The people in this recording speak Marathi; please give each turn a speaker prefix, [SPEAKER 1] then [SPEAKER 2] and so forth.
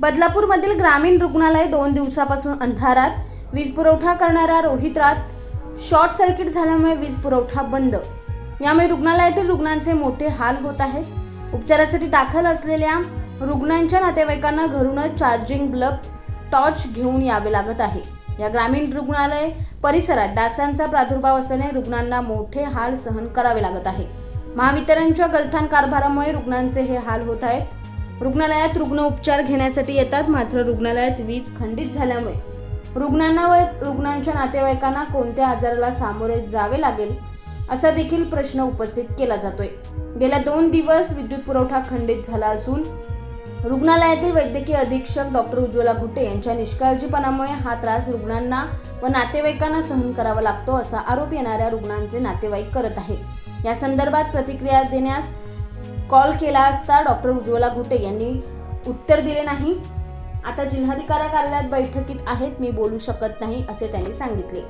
[SPEAKER 1] बदलापूरमधील ग्रामीण रुग्णालय दोन दिवसापासून अंधारात. वीज पुरवठा करणाऱ्या रोहित्रात शॉर्ट सर्किट झाल्यामुळे वीज पुरवठा बंद. यामुळे रुग्णालयातील रुग्णांचे मोठे हाल होत आहेत. उपचारासाठी दाखल असलेल्या रुग्णांच्या नातेवाईकांना घरूनच चार्जिंग ब्लब टॉर्च घेऊन यावे लागत आहे. या ग्रामीण रुग्णालय परिसरात डासांचा प्रादुर्भाव असल्याने रुग्णांना मोठे हाल सहन करावे लागत आहे. महावितरणच्या गलथान कारभारामुळे रुग्णांचे हे हाल होत आहेत. रुग्णालयात रुग्ण उपचार घेण्यासाठी येतात मात्र रुग्णालयात वीज खंडित झाल्यामुळे. रुग्णांना व रुग्णांच्या नातेवाईकांना कोणत्या आजाराला सामोरे जावे लागेल असा देखील प्रश्न उपस्थित केला जातोय. गेल्या दोन दिवस विद्युत पुरवठा खंडित झाला असून रुग्णालयातील वैद्यकीय अधीक्षक डॉक्टर उज्ज्वला घुटे यांच्या निष्काळजीपणामुळे हा त्रास रुग्णांना व नातेवाईकांना सहन करावा लागतो असा आरोप येणाऱ्या रुग्णांचे नातेवाईक करत आहे. या संदर्भात प्रतिक्रिया देण्यास कॉल केला असता डॉक्टर उज्ज्वला गुटे यांनी उत्तर दिले नाही. आता जिल्हाधिकारी कार्यालयात बैठकीत आहेत मी बोलू शकत नाही असे त्यांनी सांगितले.